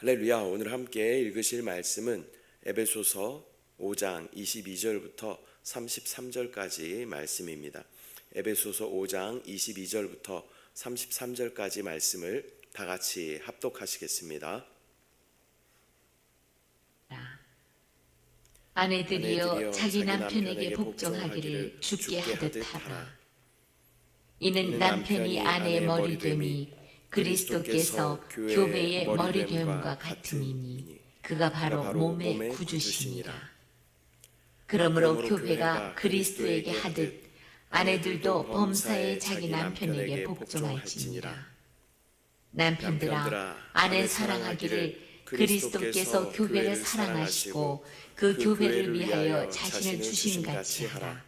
할렐루야. 오늘 함께 읽으실 말씀은 에베소서 5장 22절부터 33절까지 말씀입니다. 에베소서 5장 22절부터 33절까지 말씀을 다 같이 합독하시겠습니다. 아내들이여 자기 남편에게 복종하기를 죽게 하듯 하라. 이는 남편이 아내의 머리됨이 그리스도께서 교회의 머리됨과 같으니니 그가 바로 몸의 구주시니라. 그러므로 교회가 그리스도에게 하듯 아내들도 범사에 자기 남편에게 복종할지니라. 남편들아 아내 사랑하기를 그리스도께서 교회를 사랑하시고 그그 교회를 위하여 자신을 주심같이 주심같이 하라.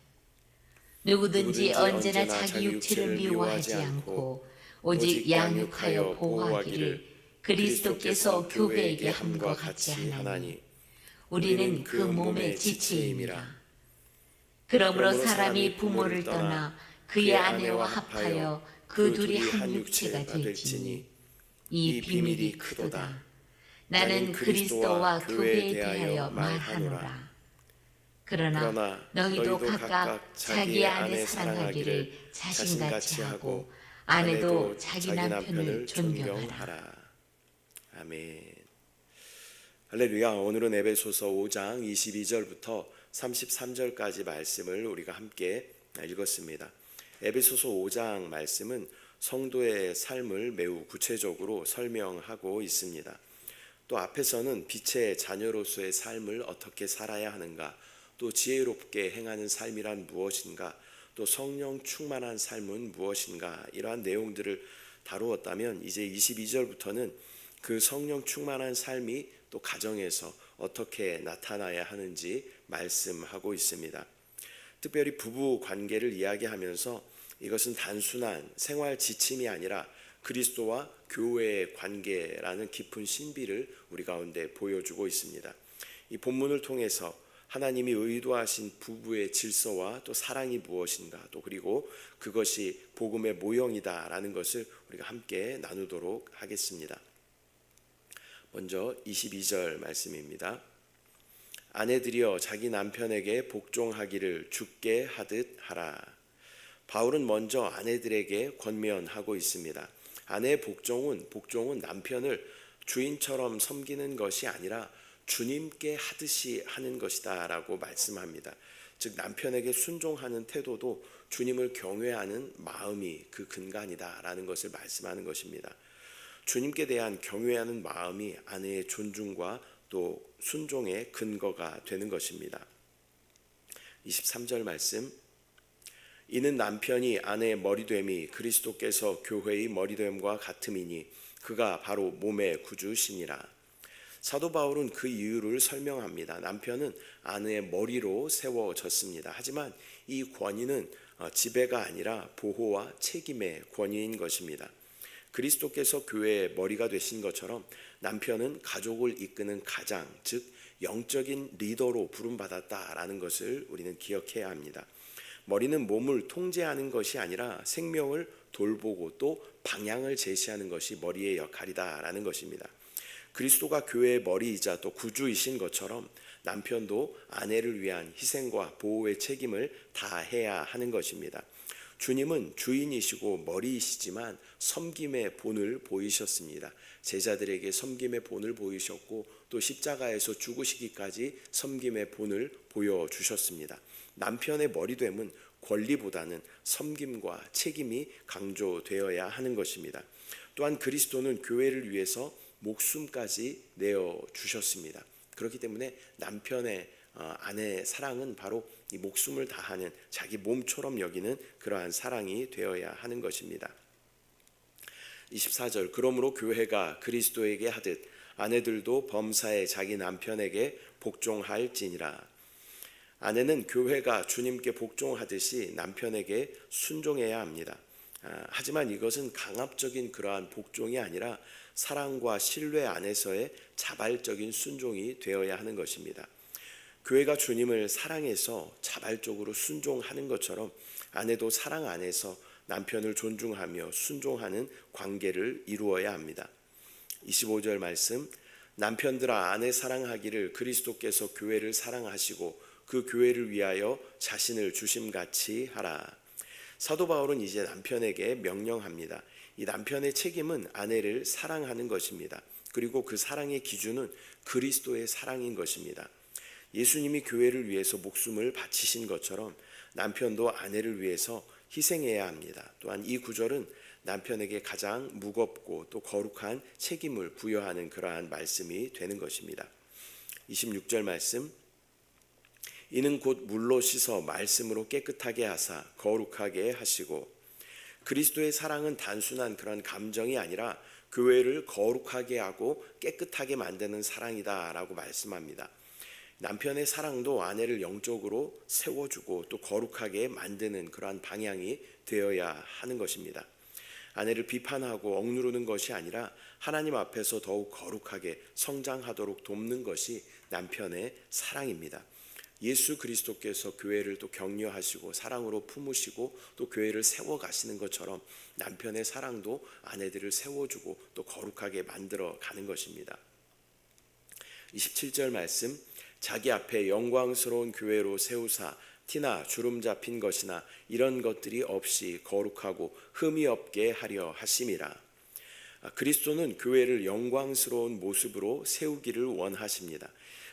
누구든지 언제나 자기 육체를 미워하지 않고 오직 양육하여 보호하기를 그리스도께서 교회에게 함과 같이 하나니 우리는 그 몸의 지체임이라. 그러므로 사람이 부모를 떠나 그의 아내와 합하여 그 둘이 한 육체가 될지니 이 비밀이 크도다. 나는 그리스도와 교회에 대하여 말하노라. 그러나 그러나 너희도 너희도 각각 각각 자기 아내 사랑하기를 자신같이 하고 아내도 자기 남편을 존경하라. 아멘. 할렐루야. 오늘은 에베소서 5장 22절부터 33절까지 말씀을 우리가 함께 읽었습니다. 에베소서 5장 말씀은 성도의 삶을 매우 구체적으로 설명하고 있습니다. 또 앞에서는 빛의 자녀로서의 삶을 어떻게 살아야 하는가, 또 지혜롭게 행하는 삶이란 무엇인가, 또 성령 충만한 삶은 무엇인가 이러한 내용들을 다루었다면 이제 22절부터는 그 성령 충만한 삶이 또 가정에서 어떻게 나타나야 하는지 말씀하고 있습니다. 특별히 부부 관계를 이야기하면서 이것은 단순한 생활 지침이 아니라 그리스도와 교회의 관계라는 깊은 신비를 우리 가운데 보여주고 있습니다. 이 본문을 통해서 하나님이 의도하신 부부의 질서와 또 사랑이 무엇인가 또 그리고 그것이 복음의 모형이다라는 것을 우리가 함께 나누도록 하겠습니다. 먼저 22절 말씀입니다. 아내들이여 자기 남편에게 복종하기를 죽게 하듯 하라. 바울은 먼저 아내들에게 권면하고 있습니다. 아내의 복종은 복종은 남편을 주인처럼 섬기는 것이 아니라 주님께 하듯이 하는 것이다라고 말씀합니다. 즉 남편에게 순종하는 태도도 주님을 경외하는 마음이 그 근간이다라는 것을 말씀하는 것입니다. 주님께 대한 경외하는 마음이 아내의 존중과 또 순종의 근거가 되는 것입니다. 23절 말씀 이는 남편이 아내의 머리됨이 그리스도께서 교회의 머리됨과 같음이니 그가 바로 몸의 구주시니라. 사도 바울은 그 이유를 설명합니다. 남편은 아내의 머리로 세워졌습니다. 하지만 이 권위는 어, 지배가 아니라 보호와 책임의 권위인 것입니다. 그리스도께서 교회의 머리가 되신 것처럼 남편은 가족을 이끄는 가장, 즉 영적인 리더로 부름받았다라는 것을 우리는 기억해야 합니다. 머리는 몸을 통제하는 것이 아니라 생명을 돌보고 또 방향을 제시하는 것이 머리의 역할이다라는 것입니다. 그리스도가 교회의 머리이자 또 구주이신 것처럼 남편도 아내를 위한 희생과 보호의 책임을 다해야 하는 것입니다. 주님은 주인이시고 머리이시지만 섬김의 본을 보이셨습니다. 제자들에게 섬김의 본을 보이셨고 또 십자가에서 죽으시기까지 섬김의 본을 보여주셨습니다. 남편의 머리됨은 권리보다는 섬김과 책임이 강조되어야 하는 것입니다. 또한 그리스도는 교회를 위해서 목숨까지 내어 주셨습니다. 그렇기 때문에 남편의 어, 아내의 사랑은 바로 이 목숨을 다하는 자기 몸처럼 여기는 그러한 사랑이 되어야 하는 것입니다. 24절 그러므로 교회가 그리스도에게 하듯 아내들도 범사에 자기 남편에게 복종할지니라. 아내는 교회가 주님께 복종하듯이 남편에게 순종해야 합니다. 아, 하지만 이것은 강압적인 그러한 복종이 아니라 사랑과 신뢰 안에서의 자발적인 순종이 되어야 하는 것입니다. 교회가 주님을 사랑해서 자발적으로 순종하는 것처럼 아내도 사랑 안에서 남편을 존중하며 순종하는 관계를 이루어야 합니다. 25절 말씀 남편들아 아내 사랑하기를 그리스도께서 교회를 사랑하시고 그 교회를 위하여 자신을 주심 같이 하라. 사도 바울은 이제 남편에게 명령합니다. 이 남편의 책임은 아내를 사랑하는 것입니다. 그리고 그 사랑의 기준은 그리스도의 사랑인 것입니다. 예수님이 교회를 위해서 목숨을 바치신 것처럼 남편도 아내를 위해서 희생해야 합니다. 또한 이 구절은 남편에게 가장 무겁고 또 거룩한 책임을 부여하는 그러한 말씀이 되는 것입니다. 26절 말씀 이는 곧 물로 씻어 말씀으로 깨끗하게 하사 거룩하게 하시고 그리스도의 사랑은 단순한 그런 감정이 아니라 교회를 거룩하게 하고 깨끗하게 만드는 사랑이다라고 말씀합니다. 남편의 사랑도 아내를 영적으로 세워주고 또 거룩하게 만드는 그러한 방향이 되어야 하는 것입니다. 아내를 비판하고 억누르는 것이 아니라 하나님 앞에서 더욱 거룩하게 성장하도록 돕는 것이 남편의 사랑입니다. 예수 그리스도께서 교회를 또 격려하시고 사랑으로 품으시고 또 교회를 세워 가시는 것처럼 남편의 사랑도 아내들을 세워주고 또 거룩하게 만들어 가는 것입니다. 27절 말씀 자기 앞에 영광스러운 교회로 세우사 티나 주름 잡힌 것이나 이런 것들이 없이 거룩하고 흠이 없게 하려 하심이라. 아, 그리스도는 교회를 영광스러운 모습으로 세우기를 원하십니다.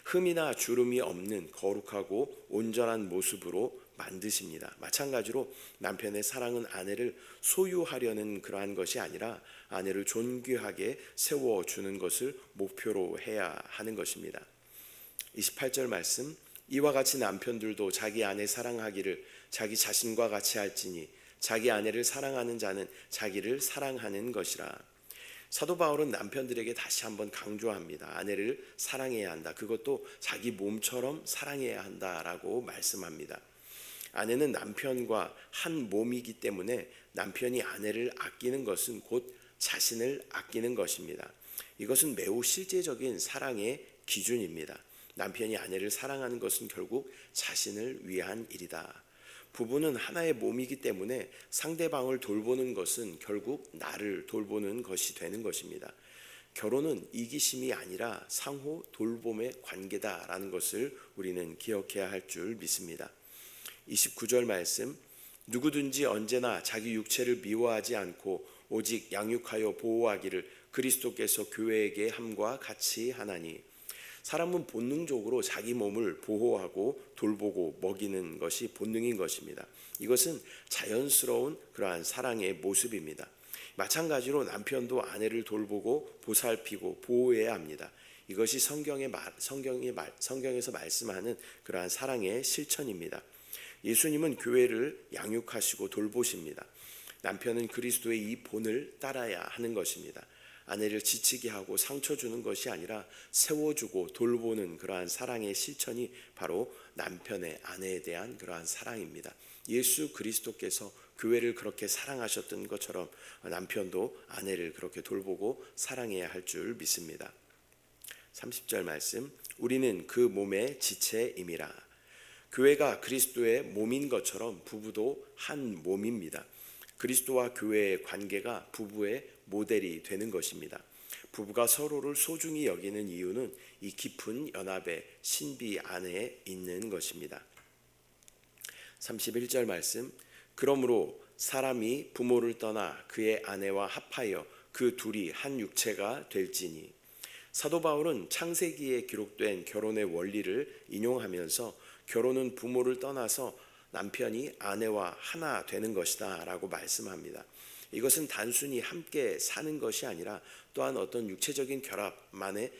흠이나 주름이 없는 거룩하고 온전한 모습으로 만드십니다. 마찬가지로 남편의 사랑은 아내를 소유하려는 그러한 것이 아니라 아내를 존귀하게 세워주는 것을 목표로 해야 하는 것입니다. 28절 말씀 이와 같이 남편들도 자기 아내 사랑하기를 자기 자신과 같이 할지니 자기 아내를 사랑하는 자는 자기를 사랑하는 것이라. 사도 바울은 남편들에게 다시 한번 강조합니다. 아내를 사랑해야 한다. 그것도 자기 몸처럼 사랑해야 한다라고 말씀합니다. 아내는 남편과 한 몸이기 때문에 남편이 아내를 아끼는 것은 곧 자신을 아끼는 것입니다. 이것은 매우 실제적인 사랑의 기준입니다. 남편이 아내를 사랑하는 것은 결국 자신을 위한 일이다. 부부는 하나의 몸이기 때문에 상대방을 돌보는 것은 결국 나를 돌보는 것이 되는 것입니다. 결혼은 이기심이 아니라 상호 돌봄의 관계다라는 것을 우리는 기억해야 할 줄 믿습니다. 29절 말씀 누구든지 언제나 자기 육체를 미워하지 않고 오직 양육하여 보호하기를 그리스도께서 교회에게 함과 같이 하나니 사람은 본능적으로 자기 몸을 보호하고 돌보고 먹이는 것이 본능인 것입니다. 이것은 자연스러운 그러한 사랑의 모습입니다. 마찬가지로 남편도 아내를 돌보고 보살피고 보호해야 합니다. 이것이 성경의 말, 성경의 말, 성경에서 말씀하는 그러한 사랑의 실천입니다. 예수님은 교회를 양육하시고 돌보십니다. 남편은 그리스도의 이 본을 따라야 하는 것입니다. 아내를 지치게 하고 상처 주는 것이 아니라 세워주고 돌보는 그러한 사랑의 실천이 바로 남편의 아내에 대한 그러한 사랑입니다. 예수 그리스도께서 교회를 그렇게 사랑하셨던 것처럼 남편도 아내를 그렇게 돌보고 사랑해야 할 줄 믿습니다. 30절 말씀 우리는 그 몸의 지체임이라 교회가 그리스도의 몸인 것처럼 부부도 한 몸입니다. 그리스도와 교회의 관계가 부부의 모델이 되는 것입니다. 부부가 서로를 소중히 여기는 이유는 이 깊은 연합의 신비 안에 있는 것입니다. 31절 말씀 그러므로 사람이 부모를 떠나 그의 아내와 합하여 그 둘이 한 육체가 될지니 사도 바울은 창세기에 기록된 결혼의 원리를 인용하면서 결혼은 부모를 떠나서 남편이 아내와 하나 되는 것이다라고 말씀합니다. 이것은 단순히 함께 사는 것이 아니라 또한 어떤 육체적인 결합만의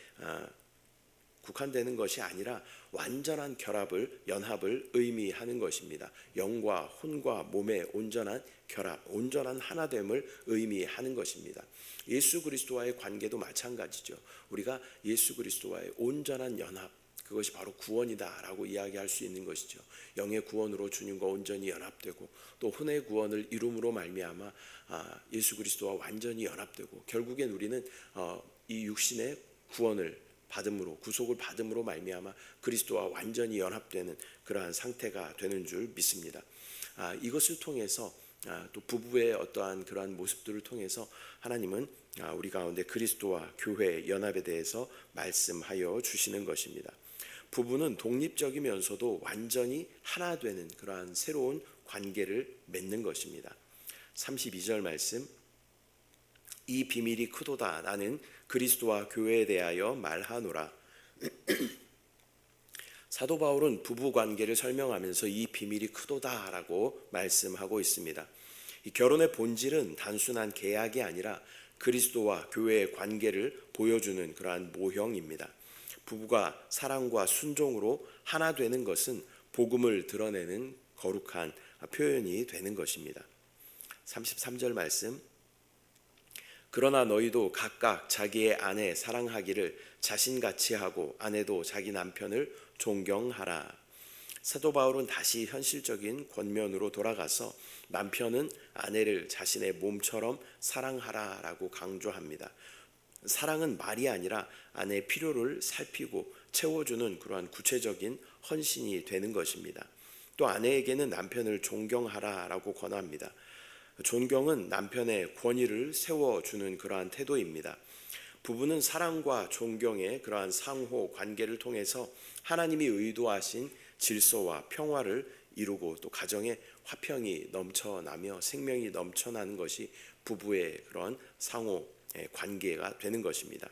국한되는 것이 아니라 완전한 결합을 연합을 의미하는 것입니다. 영과 혼과 몸의 온전한 결합, 온전한 하나됨을 의미하는 것입니다. 예수 그리스도와의 관계도 마찬가지죠. 우리가 예수 그리스도와의 온전한 연합 그것이 바로 구원이다라고 이야기할 수 있는 것이죠. 영의 구원으로 주님과 온전히 연합되고 또 혼의 구원을 이룸으로 말미암아 아, 예수 그리스도와 완전히 연합되고 결국엔 우리는 어, 이 육신의 구원을 받음으로 구속을 받음으로 말미암아 그리스도와 완전히 연합되는 그러한 상태가 되는 줄 믿습니다. 아, 이것을 통해서 아, 또 부부의 어떠한 그러한 모습들을 통해서 하나님은 아, 우리 가운데 그리스도와 교회의 연합에 대해서 말씀하여 주시는 것입니다. 부부는 독립적이면서도 완전히 하나 되는 그러한 새로운 관계를 맺는 것입니다. 32절 말씀 이 비밀이 크도다 나는 그리스도와 교회에 대하여 말하노라 사도 바울은 부부 관계를 설명하면서 이 비밀이 크도다라고 말씀하고 있습니다. 이 결혼의 본질은 단순한 계약이 아니라 그리스도와 교회의 관계를 보여주는 그러한 모형입니다. 부부가 사랑과 순종으로 하나 되는 것은 복음을 드러내는 거룩한 표현이 되는 것입니다. 33절 말씀 그러나 너희도 각각 자기의 아내 사랑하기를 자신같이 하고 아내도 자기 남편을 존경하라. 사도 바울은 다시 현실적인 권면으로 돌아가서 남편은 아내를 자신의 몸처럼 사랑하라라고 강조합니다. 사랑은 말이 아니라 아내의 필요를 살피고 채워주는 그러한 구체적인 헌신이 되는 것입니다. 또 아내에게는 남편을 존경하라라고 권합니다. 존경은 남편의 권위를 세워주는 그러한 태도입니다. 부부는 사랑과 존경의 그러한 상호 관계를 통해서 하나님이 의도하신 질서와 평화를 이루고 또 가정에 화평이 넘쳐나며 생명이 넘쳐나는 것이 부부의 그런 상호 관계가 되는 것입니다.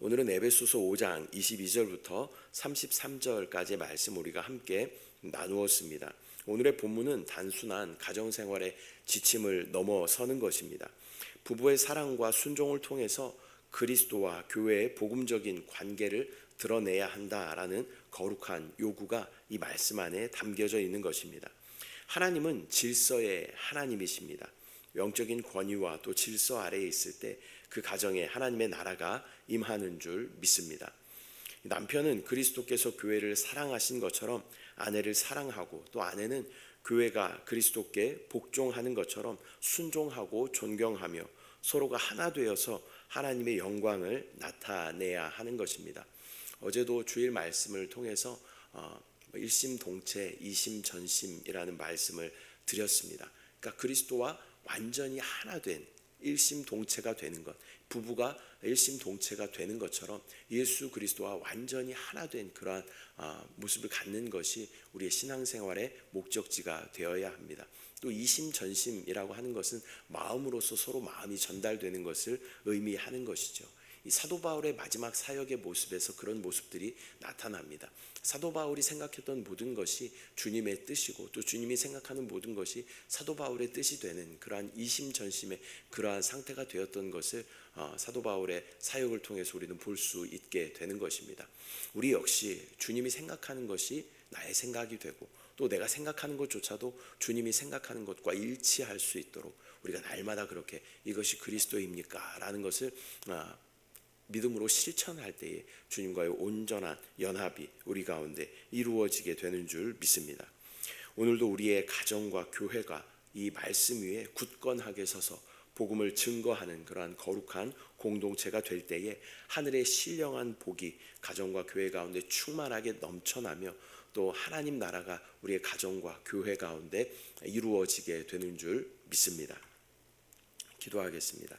오늘은 에베소서 5장 22절부터 33절까지의 말씀 우리가 함께 나누었습니다. 오늘의 본문은 단순한 가정 생활의 지침을 넘어서는 것입니다. 부부의 사랑과 순종을 통해서 그리스도와 교회의 복음적인 관계를 드러내야 한다라는 거룩한 요구가 이 말씀 안에 담겨져 있는 것입니다. 하나님은 질서의 하나님이십니다. 영적인 권위와 또 질서 아래에 있을 때 그 가정에 하나님의 나라가 임하는 줄 믿습니다. 남편은 그리스도께서 교회를 사랑하신 것처럼 아내를 사랑하고 또 아내는 교회가 그리스도께 복종하는 것처럼 순종하고 존경하며 서로가 하나 되어서 하나님의 영광을 나타내야 하는 것입니다. 어제도 주일 말씀을 통해서 어, 일심동체, 이심전심이라는 말씀을 드렸습니다. 그러니까 그리스도와 완전히 하나 된 일심동체가 되는 것, 부부가 일심동체가 되는 것처럼 예수 그리스도와 완전히 하나 된 그러한 아, 모습을 갖는 것이 우리의 신앙생활의 목적지가 되어야 합니다. 또 이심전심이라고 하는 것은 마음으로서 서로 마음이 전달되는 것을 의미하는 것이죠. 이 사도 바울의 마지막 사역의 모습에서 그런 모습들이 나타납니다. 사도 바울이 생각했던 모든 것이 주님의 뜻이고 또 주님이 생각하는 모든 것이 사도 바울의 뜻이 되는 그러한 이심전심의 그러한 상태가 되었던 것을 어, 사도 바울의 사역을 통해서 우리는 볼 수 있게 되는 것입니다. 우리 역시 주님이 생각하는 것이 나의 생각이 되고 또 내가 생각하는 것조차도 주님이 생각하는 것과 일치할 수 있도록 우리가 날마다 그렇게 이것이 그리스도입니까? 라는 것을 아, 믿음으로 실천할 때에 주님과의 온전한 연합이 우리 가운데 이루어지게 되는 줄 믿습니다. 오늘도 우리의 가정과 교회가 이 말씀 위에 굳건하게 서서 복음을 증거하는 그러한 거룩한 공동체가 될 때에 하늘의 신령한 복이 가정과 교회 가운데 충만하게 넘쳐나며 또 하나님 나라가 우리의 가정과 교회 가운데 이루어지게 되는 줄 믿습니다. 기도하겠습니다.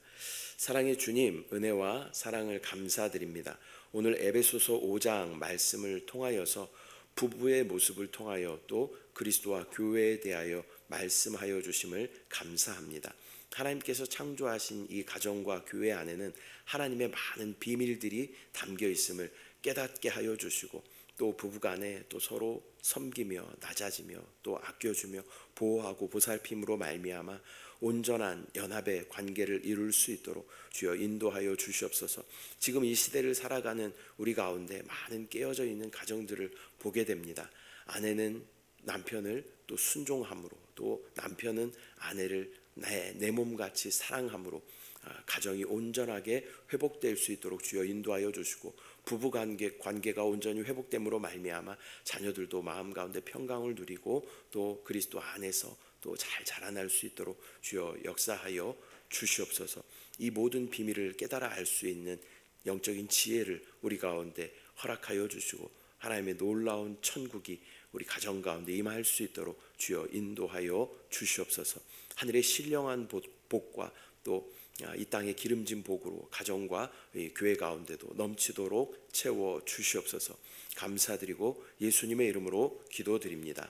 사랑의 주님, 은혜와 사랑을 감사드립니다. 오늘 에베소서 5장 말씀을 통하여서 부부의 모습을 통하여 또 그리스도와 교회에 대하여 말씀하여 주심을 감사합니다. 하나님께서 창조하신 이 가정과 교회 안에는 하나님의 많은 비밀들이 담겨 있음을 깨닫게 하여 주시고 또 부부간에 또 서로 섬기며 낮아지며 또 아껴주며 보호하고 보살핌으로 말미암아 온전한 연합의 관계를 이룰 수 있도록 주여 인도하여 주시옵소서. 지금 이 시대를 살아가는 우리 가운데 많은 깨어져 있는 가정들을 보게 됩니다. 아내는 남편을 또 순종함으로 또 남편은 아내를 내, 내 몸같이 사랑함으로 아, 가정이 온전하게 회복될 수 있도록 주여 인도하여 주시고 부부 관계 관계가 온전히 회복됨으로 말미암아 자녀들도 마음 가운데 평강을 누리고 또 그리스도 안에서 또 잘 자라날 수 있도록 주여 역사하여 주시옵소서. 이 모든 비밀을 깨달아 알 수 있는 영적인 지혜를 우리 가운데 허락하여 주시고 하나님의 놀라운 천국이 우리 가정 가운데 임할 수 있도록 주여 인도하여 주시옵소서. 하늘의 신령한 복- 복과 또 이 땅의 기름진 복으로 가정과 이 교회 가운데도 넘치도록 채워 주시옵소서. 감사드리고 예수님의 이름으로 기도드립니다.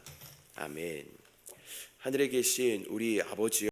아멘. 하늘에 계신 우리 아버지여